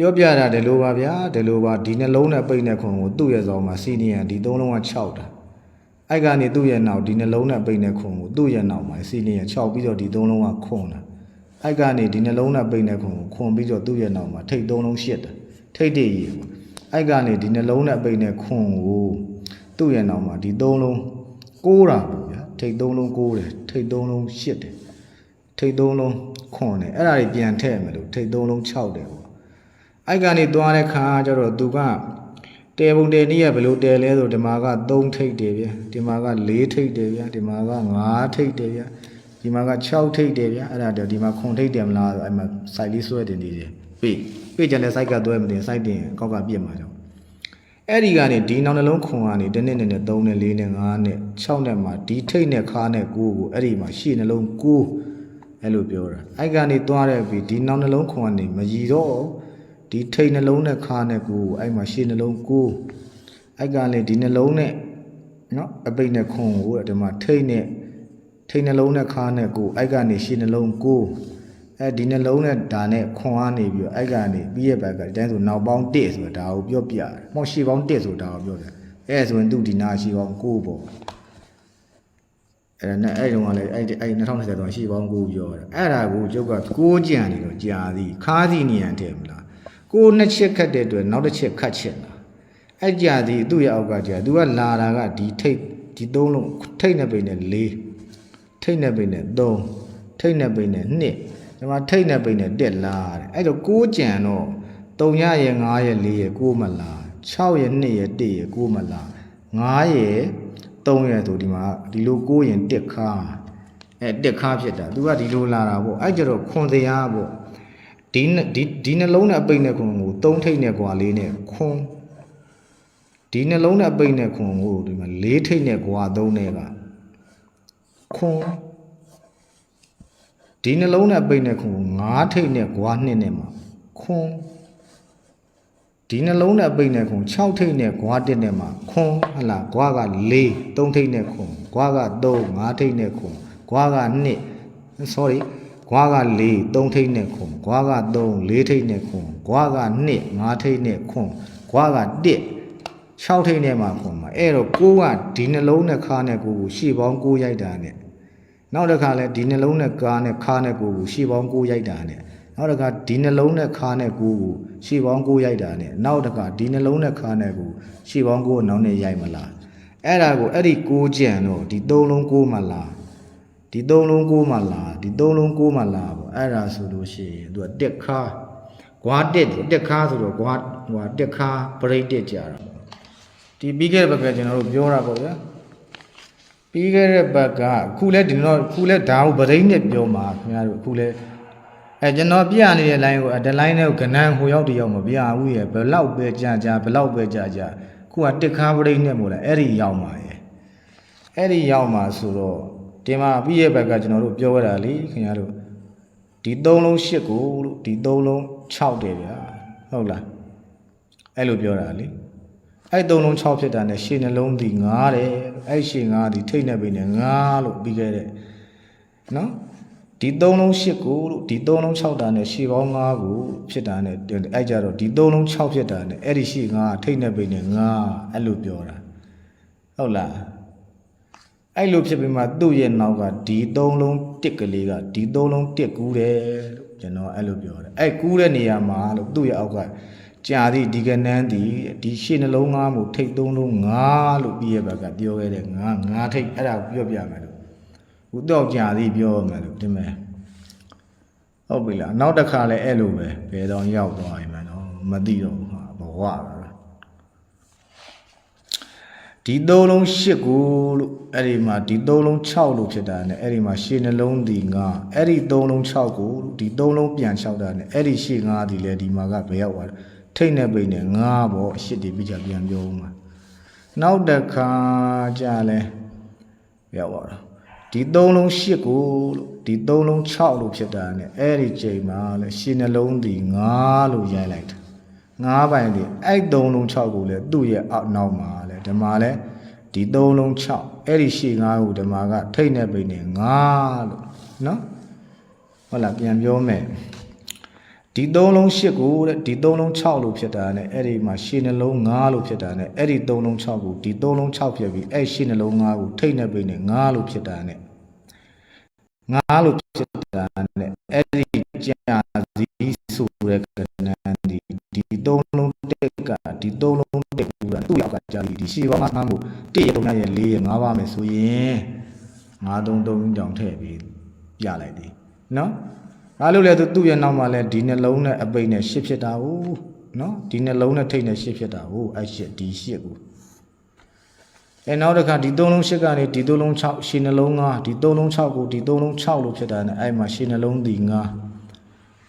ပြောပြတာဒီလိုပါဗျာဒီလိုပါဒီနှလုံးနဲ့ပိတ်တဲ့ခွန်ကိုသူ့ရဲ့ဆောင်မှာစီနီယံဒီသုံးလုံးက6တာအဲ့ကနေသူ့ရဲ့နောက်ဒီနှလုံးနဲ့ပိတ်တဲ့ခွန်ကိုသူ့ရဲ့နောက်မှာစီနီယံ6ပြီးတော့ဒီသုံးလုံးကခွန်တာအဲ့ကနေဒီနှလုံးနဲ့ပိတ်တဲ့ခွန်ကိုခွန်ပြီးတော့သူ့ရဲ့နောက်မှာထိတ်သုံးလုံး8တာထိတ်တည်ကြီးပေါ့အဲ့ကနေဒီနှလုံးနဲ့ပိတ်တဲ့ခွန်ကိုသူ့ရဲ့နောက်မှာဒီသုံးလုံး6တာပေါ့ဗျာထိတ်သုံးလုံး6တယ်ထိတ်သုံးလုံး8တယ်ထိတ်သုံးလုံးခွန်တယ်အဲ့ဒါတွေပြန်ထည့်မယ်လို့ထိတ်သုံးလုံး6တယ်ပေါ့ အိုက်ကနေသွားတဲ့ခါကျတော့သူကတဲပုံတဲနည်းကဘယ်လိုတဲလဲဆိုဒီမှာက3ထိပ်တယ်ဗျာဒီမှာက4ထိပ်တယ်ဗျာဒီမှာက5ထိပ်တယ်ဗျာဒီမှာက6ထိပ်တယ်ဗျာအဲ့ဒါတော့ဒီမှာခွန်ထိပ်တယ်မလားဆိုအဲ့မှာ site လေးဆွဲတင်နေတယ်ပြေးပြေးကြတဲ့ site ကသွဲမတင် site တင်ကောက်ကပြစ်မှာကြောင့်အဲ့ဒီကနေဒီနောက်နှလုံးခွန်ကနေတစ်နှစ်နဲ့3နဲ့4နဲ့5နဲ့6နဲ့မှာဒီထိပ်နဲ့ခါနဲ့9ကိုအဲ့ဒီမှာရှေ့နှလုံး9အဲ့လိုပြောတာအဲ့ကနေသွားတဲ့ပြီဒီနောက်နှလုံးခွန်ကနေမရည်တော့ ဒီထိတ်နှလုံးနဲ့ခါနဲ့ကိုအဲ့မှာရှေ့နှလုံးကိုအဲ့ကလည်းဒီနှလုံးနဲ့နော်အပိတ်နဲ့ခွန်ကိုဒီမှာထိတ်နဲ့ထိတ်နှလုံးနဲ့ခါနဲ့ကိုအဲ့ကနေရှေ့နှလုံးကိုအဲဒီနှလုံးနဲ့ဒါနဲ့ခွန်အားနေပြီးတော့အဲ့ကနေပြီးရဲ့ဘက်ကဒီတိုင်းဆိုနောက်ပေါင်း1ဆိုတာဒါကိုပြောပြတယ်။မောက်ရှေ့ပေါင်း1ဆိုတာကိုပြောတယ်။အဲဆိုရင်သူဒီနာရှေ့ပေါင်း9ပေါ့အဲ့ဒါနဲ့အဲ့တုန်းကလည်းအဲ့ဒီအဲ့2020တော့ရှေ့ပေါင်း9ပြောတယ်။အဲ့ဒါကိုကျုပ်က6ကြံနေတော့ကြာသည်ခါးစီနေရန်တဲ့မလား။ ကိုနှစ်ချက်ခတ်တဲ့အတွက်နောက်တစ်ချက်ခတ်ချင်တာ။အဲ့ကြာသည်သူ့ရဲ့အောက်ကကြာသူကလာတာကဒီထိတ်ဒီသုံးလုံးထိတ်နဲ့ပိတ်နဲ့4ထိတ်နဲ့ပိတ်နဲ့3ထိတ်နဲ့ပိတ်နဲ့2ဒီမှာထိတ်နဲ့ပိတ်နဲ့တက်လာတဲ့အဲ့တော့6ကြံတော့3ရရဲ့5ရဲ့4ရဲ့9မလား6ရဲ့2ရဲ့1ရဲ့9မလား9ရဲ့3ရဲ့ဆိုဒီမှာဒီလို9ရင်တက်ခါအဲတက်ခါဖြစ်တာသူကဒီလိုလာတာပေါ့အဲ့ကြတော့ခွန်စရာပေါ့ ဒီနဒီဒီနှလုံးနဲ့အပိတ်နဲ့ခွန်ကို3ထိတ်နဲ့ကွာလေးနဲ့ခွန်ဒီနှလုံးနဲ့အပိတ်နဲ့ခွန်ကိုဒီမှာ4ထိတ်နဲ့ကွာ3နဲ့ကခွန်ဒီနှလုံးနဲ့ပိတ်နဲ့ခွန်ကို9ထိတ်နဲ့ကွာ2နဲ့မှာခွန်ဒီနှလုံးနဲ့ပိတ်နဲ့ခွန်6ထိတ်နဲ့ကွာ1နဲ့မှာခွန်ဟလာကွာက4 3ထိတ်နဲ့ခွန်ကွာက3 5ထိတ်နဲ့ခွန်ကွာက2 sorry ကွာက4 3ထိတ်နဲ့ခွန်ကွာက3 4ထိတ်နဲ့ခွန်ကွာက2 5ထိတ်နဲ့ခွန်ကွာက1 6ထိတ်နဲ့မှာခွန်မှာအဲ့တော့ကိုကဒီနှလုံးနဲ့ခါနဲ့ကိုကိုရှေ့ပေါင်း9ရိုက်တာနဲ့နောက်တစ်ခါလဲဒီနှလုံးနဲ့ကားနဲ့ခါနဲ့ကိုကိုရှေ့ပေါင်း9ရိုက်တာနဲ့နောက်တစ်ခါဒီနှလုံးနဲ့ခါနဲ့ကိုကိုရှေ့ပေါင်း9ရိုက်တာနဲ့နောက်တစ်ခါဒီနှလုံးနဲ့ခါနဲ့ကိုရှေ့ပေါင်း9ကိုနောက်နဲ့ရိုက်မလားအဲ့ဒါကိုအဲ့ဒီ9ကြံတော့ဒီ3လုံး9မှလား ဒီ3လုံး9မှလားဒီ3လုံး9မှလားပေါ့အဲ့ဒါဆိုလို့ရှိရင်သူကတက်ခါကွာတက်တက်ခါဆိုတော့ကွာဟိုတက်ခါပရိတ်တက်ကြတာပေါ့ဒီပြီးခဲ့တဲ့ဘက်ကကျွန်တော်တို့ပြောတာပေါ့ဗျာပြီးခဲ့တဲ့ဘက်ကအခုလဲဒီတော့အခုလဲဒါကိုဗရိန်းနဲ့ပြောမှာခင်ဗျားတို့အခုလဲအဲကျွန်တော်ပြနေတဲ့ line ကိုအဒလိုင်းနဲ့ကနန်းဟိုရောက်တရောက်မပြဘူးရဲ့ဘယ်လောက်ပဲကြာကြာဘယ်လောက်ပဲကြာကြာခုကတစ်ခါဗရိန်းနဲ့မို့လဲအဲ့ဒီရောက်မှာရဲ့အဲ့ဒီရောက်မှာဆိုတော့ ဒီမှာပြီးရဲ့ဘက်ကကျွန်တော်တို့ပြောရတာလေခင်ဗျားတို့ဒီ၃လုံး၈ကိုလို့ဒီ၃လုံး6တယ်ဗျာဟုတ်လားအဲ့လိုပြောတာလေအဲ့သုံးလုံး6ဖြစ်တာနဲ့ရှေ့နှလုံးဒီ9တယ်အဲ့ရှေ့9ဒီထိတ်နေပြီနဲ့9လို့ပြီးခဲ့တဲ့နော်ဒီသုံးလုံး8ကိုလို့ဒီသုံးလုံး6တာနဲ့ရှေ့ပေါင်း9ကိုဖြစ်တာနဲ့အဲ့ကြတော့ဒီသုံးလုံး6ဖြစ်တာနဲ့အဲ့ဒီရှေ့9ထိတ်နေပြီနဲ့9အဲ့လိုပြောတာဟုတ်လား အဲ့လိုဖြစ်ပြီးမှသူ့ရဲ့နောက်ကဒီသုံးလုံးတစ်ကလေးကဒီသုံးလုံးတစ်ကူးတယ်လို့ကျွန်တော်အဲ့လိုပြောတယ်အဲ့ကူးတဲ့နေရာမှာလို့သူ့ရဲ့အောက်ကကြာသည့်ဒီကနန်းဒီဒီရှေ့နှလုံးငါးမှုထိတ်သုံးလုံးငါးလို့ပြီးရဲ့ဘက်ကပြောခဲ့တဲ့ငါးငါးထိတ်အဲ့ဒါကိုပြောပြမယ်လို့ဦးတော့ကြာသည့်ပြောမယ်လို့ဒီမဲ့ဟုတ်ပြီလားနောက်တစ်ခါလဲအဲ့လိုပဲဘယ်တော့ရောက်သွားရင်မနော်မသိတော့ဘူးဟာဘဝပါလား ဒီသုံးလုံး၈ကိုလို့အဲ့ဒီမှာဒီသုံးလုံး6လို့ဖြစ်တာ ਨੇ အဲ့ဒီမှာရှေ့နှလုံးဒီ9အဲ့ဒီသုံးလုံး6ကိုလို့ဒီသုံးလုံးပြန်6တာ ਨੇ အဲ့ဒီရှေ့9ဒီလေဒီမှာကဘယ်ရောက်သွားလဲထိတ်နေပိတ်နေ9ပေါ့အရှစ်ဒီပြချပြန်ပြောဦးမှာနောက်တစ်ခါကြာလဲရောက်သွားတာဒီသုံးလုံး8ကိုလို့ဒီသုံးလုံး6လို့ဖြစ်တာ ਨੇ အဲ့ဒီချိန်မှာလဲရှေ့နှလုံးဒီ9လို့ရိုက်လိုက်တာ ငါးပိုင်ဒီအဲ့သုံးလုံး6ကိုလည်းသူ့ရဲ့အောက်နောက်မှာလဲ ဓမ္မလဲဒီသုံးလုံး6အဲ့ဒီရှေ့ငါးကိုဓမ္မကထိတ်နေပိနေငါလို့နော်ဟုတ်လားပြန်ပြောမယ်ဒဒီသုံးလုံး8ကိုတဲ့ဒီသုံးလုံး6လို့ဖြစ်တာနဲ့အဲ့ဒီမှာရှင်းနှလုံး9လို့ဖြစ်တာနဲ့အဲ့ဒီသုံးလုံး6ကိုဒီသုံးလုံး6ဖြစ်ပြီးအဲ့ရှင်းနှလုံး9ကိုထိတ်နေပြီနဲ့9လို့ဖြစ်တာနဲ့9လို့ဖြစ်တာနဲ့အဲ့ဒီကြာစီဆိုတဲ့ကဏ္ဍဒီဒီသုံးလုံးတက်ကဒီသုံးလုံးတက်ကူတာသူ့ရော က်ကကြာစီဒီရှေ့ပါးမှာကို1ရ3ရ4ရ5ပါမယ်ဆိုရင်933ကြောင်ထည့်ပြီးပြလိုက်သည်နော်ဘာလို့လဲသူသူ့ရဲ့နောက်မှာလဲဒီနှလုံးနဲ့အပိတ်နဲ့ရှစ်ဖြစ်တာဟုတ်နော်ဒီနှလုံးနဲ့ထိတ်နဲ့ရှစ်ဖြစ်တာဟုတ်အဲ့ရှစ်ဒီရှစ်ကိုအဲနောက်တစ်ခါဒီသုံးလုံးရှစ်ကနေဒီသုံးလုံး6ရှင်းနှလုံး9ဒီသုံးလုံး6ကိုဒီသုံးလုံး6လို့ဖြစ်တာနဲ့အဲ့မှာရှင်းနှလုံးဒီ9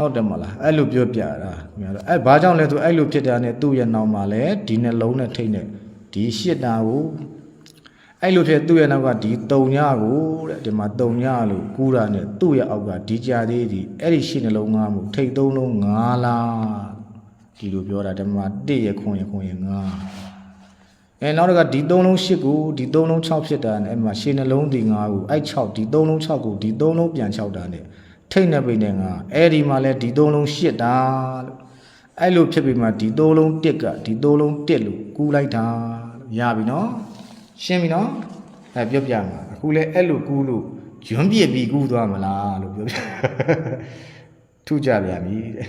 ဟုတ်တယ်မလားအဲ့လိုပြောပြတာမြင်တော့အဲ့ဘာကြောင့်လဲသူအဲ့လိုဖြစ်တာနဲ့သူ့ရဲ့နောက်မှာလဲဒီနှလုံးနဲ့ထိတ်နဲ့ ဒီရှစ်တာကိုအဲ့လိုဖြစ်သူ့ရဲ့နောက်ကဒီ3ညကိုတဲ့ဒီမှာ3ညလို့ကူးတာနဲ့သူ့ရဲ့အောက်ကဒီကြာသေးဒီအဲ့ဒီရှစ်နှလုံး9မှုထိတ်3လုံး9လားဒီလိုပြောတာဒီမှာ1ရခွန်ရခွန်ရ9အဲနောက်တစ်ခါဒီ3လုံး8ကိုဒီ3လုံး6ဖြစ်တာနဲ့အဲ့မှာရှစ်နှလုံးဒီ9ကိုအဲ့6ဒီ3လုံး6ကိုဒီ3လုံးပြန်6တာနဲ့ထိတ်နေပိနေ9အဲ့ဒီမှာလဲဒီ3လုံး8တာလို့အဲ့လိုဖြစ်ပြီးမှဒီ3လုံး1ကဒီ3လုံး1လို့ကူးလိုက်တာလို့ ရပြီနော်ရှင်းပြီနော်အဲပြောပြမှာအခုလဲအဲ့လိုကူးလို့ဂျွန်းပြစ်ပြီးကူးသွားမလားလို့ပြောပြထုကြပြန်ပြီတဲ့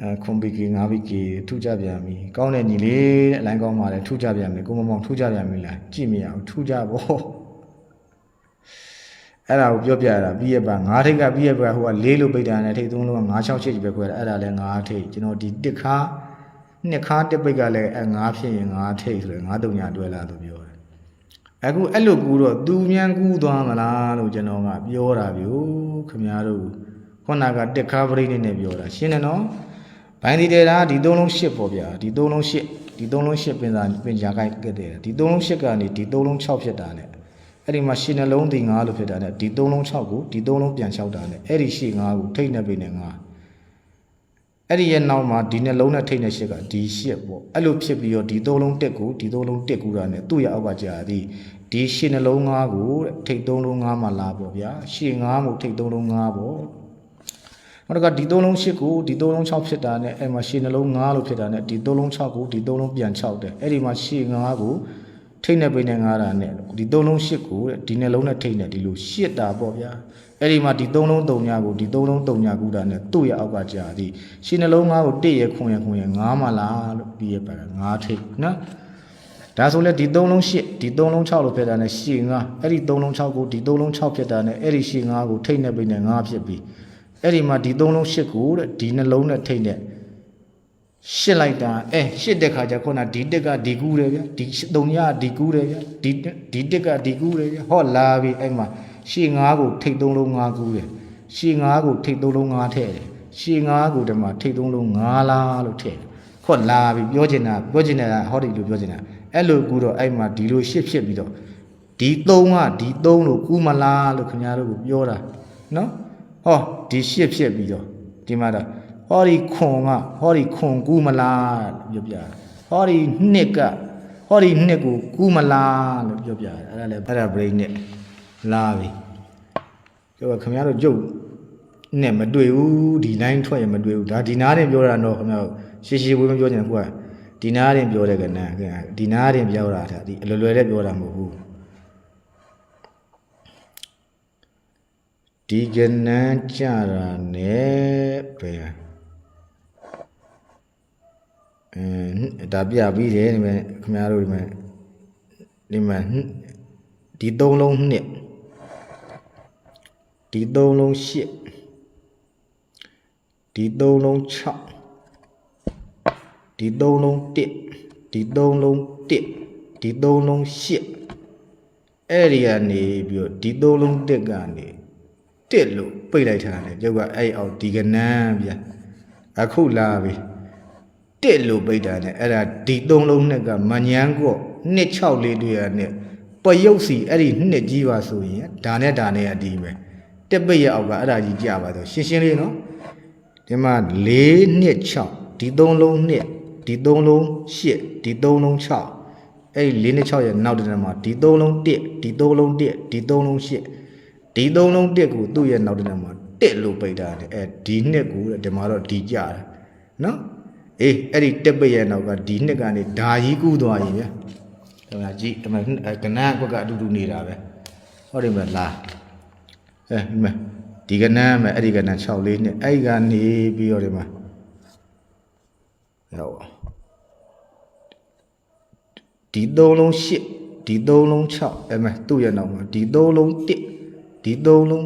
အဲခွန်ဘီကီငါဘီကီထုကြပြန်ပြီကောင်းတဲ့ညီလေးတဲ့အလိုင်းကောင်းပါလေထုကြပြန်ပြီကိုမမောင်ထုကြပြန်ပြီလားကြည့်မရအောင်ထုကြပေါ့အဲ့ဒါကိုပြောပြတာပြီးရပါငါးထိတ်ကပြီးရပါဟိုကလေးလို့ပိတ်တာနဲ့ထိတ်သုံးလို့က9 6 8ပဲခွဲတာအဲ့ဒါလည်းငါးထိတ်ကျွန်တော်ဒီတစ်ခါ နှစ်ခါတစ်ပိတ်ကလည်းအဲငါးဖြစ်ရင်ငါးထိတ်ဆိုရင်ငါးတုံညာတွဲလာလို့ပြောတယ်အခုအဲ့လိုကူတော့သူမြန်ကူသွားမလားလို့ကျွန်တော်ကပြောတာဗျို့ခမများတို့ခုနကတစ်ခါပရိနေနဲ့ပြောတာရှင်းတယ်နော်ဘိုင်းဒီတေတာဒီသုံးလုံးရှစ်ပေါ့ဗျာဒီသုံးလုံးရှစ်ဒီသုံးလုံးရှစ်ပင်စာပင်ကြာကိုက်ကတဲ့ဒီသုံးလုံးရှစ်ကနေဒီသုံးလုံး6ဖြစ်တာနဲ့အဲ့ဒီမှာရှင်းနှလုံးဒီ9လို့ဖြစ်တာနဲ့ဒီသုံးလုံး6ကိုဒီသုံးလုံးပြန်6တာနဲ့အဲ့ဒီရှစ်9ကိုထိတ်နေပြီနဲ့9 အဲ့ဒီရဲ့နောက်မှာဒီနှလုံးနဲ့ထိတ်နဲ့ရှစ်ကဒီရှစ်ပေါ့အဲ့လိုဖြစ်ပြီးတော့ဒီသုံးလုံးတက်ကိုဒီသုံးလုံးတက်ကူတာနဲ့သူ့ရဲ့အောက်ကကြာသည်ဒီရှစ်နှလုံးငါးကိုတဲ့ထိတ်သုံးလုံးငါးမှာလာပေါ့ဗျာရှစ်ငါးမို့ထိတ်သုံးလုံးငါးပေါ့နောက်တစ်ခါဒီသုံးလုံးရှစ်ကိုဒီသုံးလုံး6ဖြစ်တာနဲ့အဲ့မှာရှစ်နှလုံးငါးလို့ဖြစ်တာနဲ့ဒီသုံးလုံး6ကိုဒီသုံးလုံးပြန်6တယ်အဲ့ဒီမှာရှစ်ငါးကိုထိတ်နဲ့ပိနဲ့ငါးတာနဲ့ဒီသုံးလုံးရှစ်ကိုတဲ့ဒီနှလုံးနဲ့ထိတ်နဲ့ဒီလိုရှစ်တာပေါ့ဗျာ အဲ့ဒီမှာဒီသုံးလုံးတုံညာကိုဒီသုံးလုံးတုံညာကူတာနဲ့သူ့ရဲ့အောက်ကကြာသည်ရှင်းနှလုံးငါးကိုတစ်ရခွန်ရခွန်ရငါးမလားလို့ပြီးရပါကငါးထိတ်နော်ဒါဆိုလဲဒီသုံးလုံးရှစ်ဒီသုံးလုံး6လို့ဖြစ်တာနဲ့ရှင်းငါအဲ့ဒီသုံးလုံး6ကိုဒီသုံးလုံး6ဖြစ်တာနဲ့အဲ့ဒီရှင်းငါကိုထိတ်နဲ့ပိနဲ့ငါးဖြစ်ပြီးအဲ့ဒီမှာဒီသုံးလုံးရှစ်ကိုတဲ့ဒီနှလုံးနဲ့ထိတ်နဲ့ရှစ်လိုက်တာအဲရှစ်တဲ့ခါကျခုနဒီတက်ကဒီကူးတယ်ဗျာဒီသုံးရဒီကူးတယ်ဗျာဒီဒီတက်ကဒီကူးတယ်ဗျာဟောလာပြီအဲ့မှာ ရှေ့ငါးကိုထိတ်သုံးလုံးငါးကူးတယ်ရှေ့ငါးကိုထိတ်သုံးလုံးငါးထည့်တယ်ရှေ့ငါးကိုဒီမှာထိတ်သုံးလုံးငါးလားလို့ထည့်တယ်ခေါ်လာပြီပြောချင်တာပြောချင်တာဟောဒီလိုပြောချင်တာအဲ့လိုကူးတော့အဲ့မှာဒီလိုရှစ်ဖြစ်ပြီးတော့ဒီသုံးကဒီသုံးလို့ကူးမလားလို့ခင်ဗျားတို့ကပြောတာနော်ဟောဒီရှစ်ဖြစ်ပြီးတော့ဒီမှာတော့ဟောဒီခွန်ကဟောဒီခွန်ကူးမလားလို့ပြောပြတယ်ဟောဒီနှစ်ကဟောဒီနှစ်ကိုကူးမလားလို့ပြောပြတယ်အဲ့ဒါလည်းအဲ့ဒါ brain နဲ့ လာပြီပြောပါခင်ဗျားတို့ကြုတ်နဲ့မတွေ့ဘူးဒီ line ထွက်ရင်မတွေ့ဘူးဒါဒီနားတင်ပြောတာတော့ခင်ဗျားတို့ရှေးရှေးဝေးမပြောချင်ဘူးကွာဒီနားတင်ပြောတဲ့ကနန်းခင်ဗျာဒီနားတင်ပြောတာဒါဒီအလွယ်လွယ်နဲ့ပြောတာမဟုတ်ဘူးဒီကနန်းကြတာနဲ့ပဲအဲဒါပြပြီးတယ်ဒီမဲ့ခင်ဗျားတို့ဒီမဲ့ဒီမဲ့ဒီသုံးလုံးနှစ် ဒီသုံးလုံးရှစ်ဒီသုံးလုံး6ဒီသုံးလုံး1ဒီသုံးလုံး1ဒီသုံးလုံး8အဲ့ဒီကနေပြီးတော့ဒီသုံးလုံး1ကနေ1လို့ပိတ်လိုက်ထားတယ်ကျုပ်ကအဲ့အောက်ဒီကနန်းဗျအခုလာပြီ1လို့ပိတ်တာနဲ့အဲ့ဒါဒီသုံးလုံးနှစ်ကမញ្ញန်းကော့နှစ်6လေးတွေ့ရနဲ့ပယုတ်စီအဲ့ဒီနှစ်ကြီးပါဆိုရင်ဒါနဲ့ဒါနဲ့အဒီပဲ တက်ပိတ်ရအောက်ကအဲ့ဒါကြီးကြပါတော့ရှင်းရှင်းလေးနော်ဒီမှာ4နှစ်6ဒီသုံးလုံးနှစ်ဒီသုံးလုံး8ဒီသုံးလုံး6အဲ့ဒီ4နှစ်6ရဲ့နောက်တစ်ထဲမှာဒီသုံးလုံး1ဒီသုံးလုံး1ဒီသုံးလုံး8ဒီသုံးလုံး1ကိုသူ့ရဲ့နောက်တစ်ထဲမှာတက်လို့ပိတ်တာလေအဲဒီနှစ်ကူတဲ့ဒီမှာတော့ဒီကြတယ်နော်အေးအဲ့ဒီတက်ပိတ်ရဲ့နောက်ကဒီနှစ်ကနေဓာကြီးကူးသွားရင်ဗျာဒီမှာကြည့်ဒီမှာကနန်းကွက်ကအတူတူနေတာပဲဟောဒီမှာလာ အဲဒီမှာဒီကနန်းမှာအဲ့ဒီကနန်း6လေးနှစ်အဲ့ဒီကနေပြီးတော့ဒီမှာဟောဒီသုံးလုံး8ဒီသုံးလုံး6အဲ့မဲ့သူ့ရဲ့နောက်မှာဒီသုံးလုံး1ဒီသုံးလုံး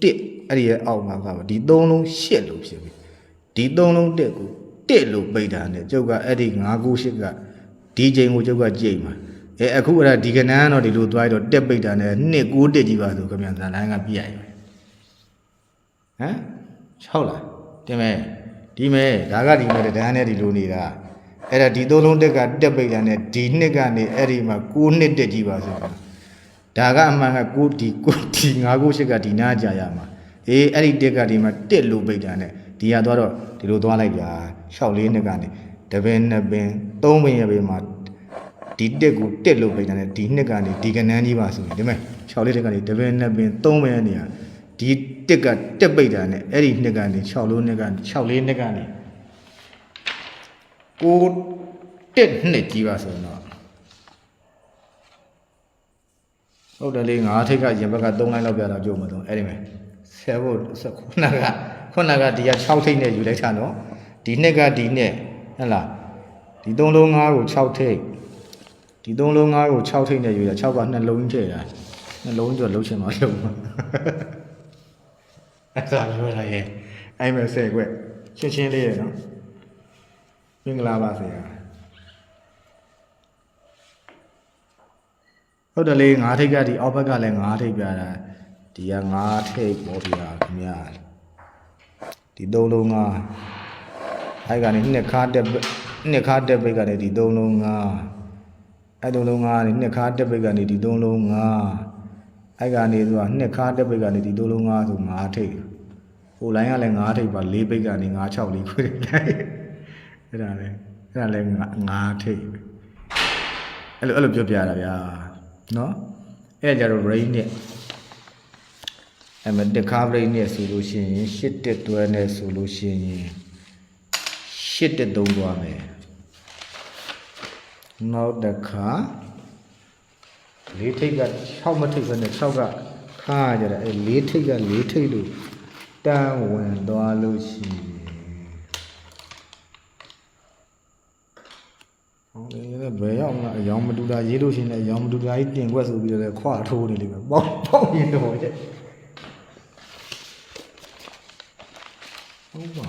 1အဲ့ဒီရဲ့အောက်မှာကပါဒီသုံးလုံး8လို့ဖြစ်ပြီဒီသုံးလုံး1ကို1လို့ပိတ်တာနဲ့ကျုပ်ကအဲ့ဒီ9 9 8ကဒီချိန်ကိုကျုပ်ကကြိတ်မှာ အဲအခုအဲ့ဒါဒီကနန်းတော့ဒီလိုသွားရတော့တက်ပိတ်တာနဲ့2 9 1ကြီးပါဆိုခင်ဗျာဇာလိုင်းကပြရပြီဟမ်ဟုတ်လားတင်မဲ့ဒီမဲ့ဒါကဒီမဲ့တန်းနဲ့ဒီလိုနေတာအဲ့ဒါဒီသုံးလုံးတက်ကတက်ပိတ်တာနဲ့ဒီနှစ်ကနေအဲ့ဒီမှာ6နှစ်တက်ကြီးပါဆိုတော့ဒါကအမှန်က6ဒီ6ဒီ9 9 8ကဒီနာကြာရမှာအေးအဲ့ဒီတက်ကဒီမှာတက်လို့ပိတ်တာနဲ့ဒီဟာသွားတော့ဒီလိုသွားလိုက်ဗျာ6လေးနှစ်ကနေတပင်နှစ်ပင်သုံးပင်ရပင်မှာ ဒီတက်ကိုတက်လို့ပိတ်တာနဲ့ဒီနှစ်ကနေဒီကနန်းကြီးပါဆိုရင်ဒီမဲ့6လေးတက်ကနေတပင်နှစ်ပင်သုံးပင်ရနေရဒီတက်ကတက်ပိတ်တာနဲ့အဲ့ဒီနှစ်ကနေ6လို့နှစ်ကနေ6လေးနှစ်ကနေကိုတက်နှစ်ကြီးပါဆိုတော့ဟုတ်တယ်လေငါးထိပ်ကရင်ဘက်က3လိုက်လောက်ပြတော့ကြုံမတော့အဲ့ဒီမဲ့ဆယ်ဖို့ခုနကခုနကဒီက6ထိပ်နဲ့ယူလိုက်တာနော်ဒီနှစ်ကဒီနှစ်ဟဲ့လားဒီ3လုံး5ကို6ထိပ် ဒီ3လုံး5ကို6ထိပ်နဲ့ယူတာ6ကနှလုံးထည့်တာနှလုံးကျော်လှုပ်ချင်မှလှုပ်မှာအဲ့ဒါပြောတာရဲ့အဲ့မဲ့ဆယ်ခွက်ရှင်းရှင်းလေးရနော်မင်္ဂလာပါဆရာဟုတ်တယ်လေငါးထိပ်ကဒီအောက်ဘက်ကလည်းငါးထိပ်ပြတာဒီကငါးထိပ်ပေါ်ပြတာခင်ဗျာဒီသုံးလုံးငါးအဲ့ကနေနှစ်ခါတက်ပိတ်နှစ်ခါတက်ပိတ်ကနေဒီသုံးလုံးငါး အဲ့သုံးလုံးငါးကနေနှစ်ခါတက်ပိတ်ကနေဒီသုံးလုံးငါးအဲ့ကနေသူကနှစ်ခါတက်ပိတ်ကနေဒီသုံးလုံးငါးဆိုငါးထိပ်ဟိုလိုင်းကလည်းငါးထိပ်ပါ၄ပိတ်ကနေငါး6လေးခွဲလိုက်အဲ့ဒါလေအဲ့ဒါလည်းငါငါထိတ်ပဲအဲ့လိုအဲ့လိုပြောပြတာဗျာနော်အဲ့ဒါကြတော့ rain နဲ့အဲ့မတခါ rain နဲ့ဆိုလို့ရှိရင်ရှစ်တက်တွဲနဲ့ဆိုလို့ရှိရင်ရှစ်တက်သုံးသွားမယ် နောက်တစ်ခါလေးထိတ်က6မထိတ်ပဲနဲ့6ကခါကြတယ်အဲ့လေးထိတ်ကလေးထိတ်လို့တန်းဝင်သွားလို့ရှိရင်ဟောလေဘယ်ရောက်မှအယောင်မတူတာရေးလို့ရှိရင်လည်းအယောင်မတူတာကြီးတင်ခွက်ဆိုပြီးတော့လည်းခွာထိုးနေလိမ့်မယ်ပေါ့ပေါ့ရင်တော့တဲ့ဟုတ်ပါ